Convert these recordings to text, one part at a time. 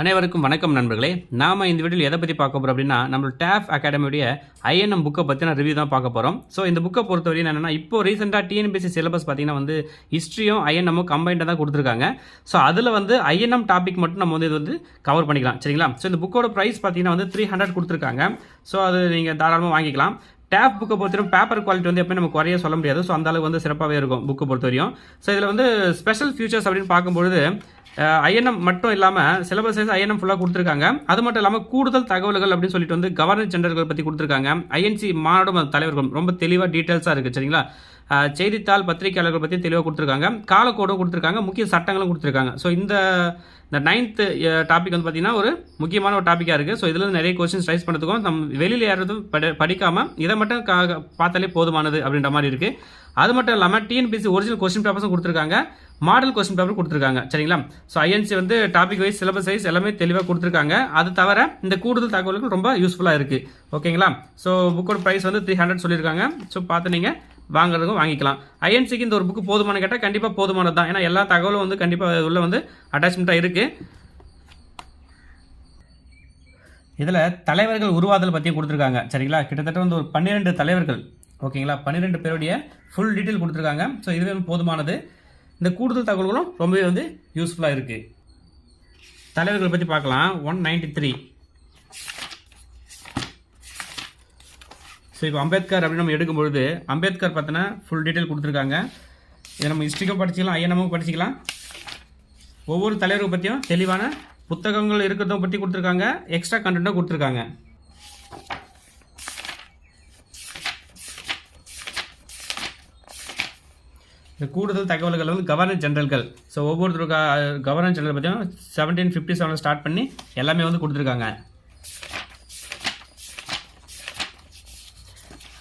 அனைவருக்கும் வணக்கம் நண்பர்களே. நாம இந்த வீடியோவில் எதை பற்றி பார்க்க போகிறோம் அப்படின்னா நம்ம டேஃப் அகாடமியுடைய ஐஎன்எம் புக்கை பற்றின ரிவ்யூ தான் பார்க்க போகிறோம் ஸோ இந்த புக்கை பொறுத்தவரையும் என்னென்னா இப்போ ரீசெண்டாக டிஎன்பிஎஸ்சி சிலபஸ் பார்த்தீங்கன்னா வந்து ஹிஸ்ட்ரியும் ஐஎன்எம்மும் கம்பைண்டாக தான் கொடுத்துருக்காங்க. ஸோ அதில் வந்து ஐஎன்எம் டாபிக் மட்டும் நம்ம வந்து இது வந்து கவர் பண்ணிக்கலாம். சரிங்களா? ஸோ இந்த புக்கோட ப்ரைஸ் பார்த்தீங்கன்னா வந்து த்ரீ ஹண்ட்ரட் கொடுத்துருக்காங்க. ஸோ அது நீங்கள் தாராளமாக வாங்கிக்கலாம். டேப் புக்கை பொறுத்தவரைக்கும் பேப்பர் குவாலிட்டி வந்து எப்பயும் நம்ம குறைய சொல்ல முடியாது. ஸோ அந்த அளவுக்கு வந்து சிறப்பாகவே இருக்கும் புக்கை பொறுத்தவரையும். ஸோ இதில் வந்து ஸ்பெஷல் ஃபியூச்சர்ஸ் அப்படின்னு பார்க்கும்பொழுது ஐஎன்எம் மட்டும் இல்லாமல் சிலபஸ் ஐஎன்எம் ஃபுல்லாக கொடுத்துருக்காங்க. அது மட்டும் இல்லாமல் கூடுதல் தகவல்கள் அப்படின்னு சொல்லிட்டு வந்து கவர்னர் ஜெனரல்கள் பற்றி கொடுத்துருக்காங்க. ஐஎன்சி மாநாடும் தலைவர்கள் தலைவர்களும் ரொம்ப தெளிவாக டீட்டெயில்ஸாக இருக்குது சரிங்களா? செய்தித்தாள் பத்திரிகையாளர்கள் பற்றி தெளிவாக கொடுத்துருக்காங்க. காலக்கோடும் கொடுத்துருக்காங்க. முக்கிய சட்டங்களும் கொடுத்துருக்காங்க. ஸோ இந்த இந்த நைன்த்து டாபிக் வந்து பார்த்தீங்கன்னா ஒரு முக்கியமான ஒரு டாப்பிக்காக இருக்குது ஸோ இதில் நிறைய கொஸ்டின்ஸ் ரைஸ் பண்ணுறதுக்கும் நம்ம வெளியில் யாரும் படி படிக்காமல் இதை மட்டும் கா பார்த்தாலே போதுமானது அப்படின்ற மாதிரி இருக்குது அது மட்டும் இல்லாமல் டிஎன்பிசி ஒரிஜினல் கொஸ்டின் பேப்பர்ஸும் கொடுத்துருக்காங்க. மாடல் கொஸ்டின் பேப்பர் கொடுத்துருக்காங்க. சரிங்களா? ஸோ ஐஎன்சி வந்து டாபிக் வைஸ் சிலபஸ் வைஸ் எல்லாமே தெளிவாக கொடுத்துருக்காங்க. அது தவிர இந்த கூடுதல் தகவல்கள் ரொம்ப யூஸ்ஃபுல்லாக இருக்குது ஓகேங்களா ஸோ புக்கோட ப்ரைஸ் வந்து த்ரீ ஹண்ட்ரட் சொல்லியிருக்காங்க. ஸோ பார்த்து நீங்கள் வாங்குறதுக்கும் வாங்கிக்கலாம். ஐஎன்சிக்கு இந்த ஒரு புக்கு போதுமான கேட்டால் கண்டிப்பாக போதுமானது தான் ஏன்னா எல்லா தகவலும் வந்து கண்டிப்பாக உள்ள வந்து அட்டாச்மெண்ட்டாக இருக்குது இதில் தலைவர்கள் உருவாதல் பற்றியும் கொடுத்துருக்காங்க. சரிங்களா? கிட்டத்தட்ட வந்து ஒரு பன்னிரெண்டு தலைவர்கள். ஓகேங்களா? பன்னிரெண்டு பேருடைய ஃபுல் டீட்டெயில் கொடுத்துருக்காங்க. ஸோ இதுவே போதுமானது. இந்த கூடுதல் தகவல்களும் ரொம்பவே வந்து யூஸ்ஃபுல்லாக இருக்குது தலைவர்கள் பற்றி பார்க்கலாம். ஒன் நைன்டி த்ரீ ஸோ இப்போ அம்பேத்கர் அப்படின்னு நம்ம எடுக்கும் பொழுது அம்பேத்கர் பார்த்தோன்னா ஃபுல் டீட்டெயில் கொடுத்துருக்காங்க. இதை நம்ம ஹிஸ்ட்ரிக்கும் படிச்சிக்கலாம் ஐஎன்எம்மும் படிச்சிக்கலாம். ஒவ்வொரு தலைவரை பற்றியும் தெளிவான புத்தகங்கள் இருக்கிறத பற்றி கொடுத்துருக்காங்க. எக்ஸ்ட்ரா கண்டென்ட்டாக கொடுத்துருக்காங்க. இந்த கூடுதல் தகவல்கள் வந்து கவர்னர் ஜெனரல்கள் ஸோ ஒவ்வொருத்தருக்கு கவர்னர் ஜெனரல் பற்றியும் செவன்டீன் ஃபிஃப்டி செவனில் ஸ்டார்ட் பண்ணி எல்லாமே வந்து கொடுத்துருக்காங்க.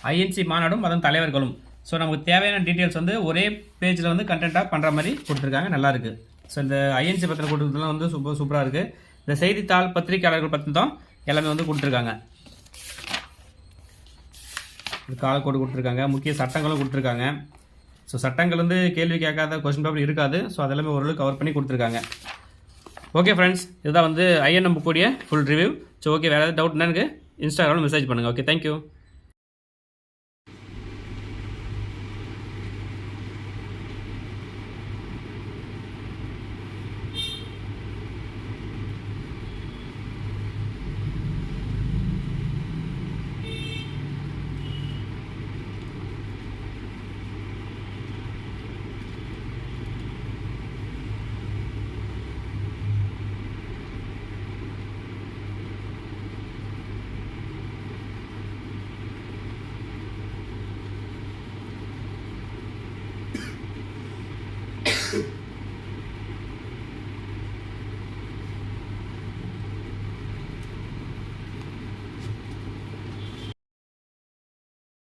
ஐஎன்சி மாநாடும் அதன் தலைவர்களும். ஸோ நமக்கு தேவையான டீட்டெயில்ஸ் வந்து ஒரே பேஜில் வந்து கண்டென்ட்டாக பண்ணுற மாதிரி கொடுத்துருக்காங்க. நல்லாயிருக்கு ஸோ இந்த ஐஎன்சி பத்திரம் கொடுத்ததுலாம் வந்து சூப்பர் சூப்பராக இருக்குது இந்த செய்தித்தாள் பத்திரிகையாளர்கள் பற்றி தான் எல்லாமே வந்து கொடுத்துருக்காங்க. காலக்கோடு கொடுத்துருக்காங்க. முக்கிய சட்டங்களும் கொடுத்துருக்காங்க. ஸோ சட்டங்கள் வந்து கேள்வி கேட்காத கொஸ்டின் பேப்பர் இருக்காது. ஸோ அதெல்லாமே ஓரளவு கவர் பண்ணி கொடுத்துருக்காங்க. ஓகே ஃப்ரெண்ட்ஸ் இதுதான் வந்து ஐஎன்எம் புக்குடைய ஃபுல் ரிவ்யூ ஸோ ஓகே வேறு ஏதாவது டவுட்னா எனக்கு இன்ஸ்டாகிராமில் மெசேஜ் பண்ணுங்கள் ஓகே தேங்க்யூ school.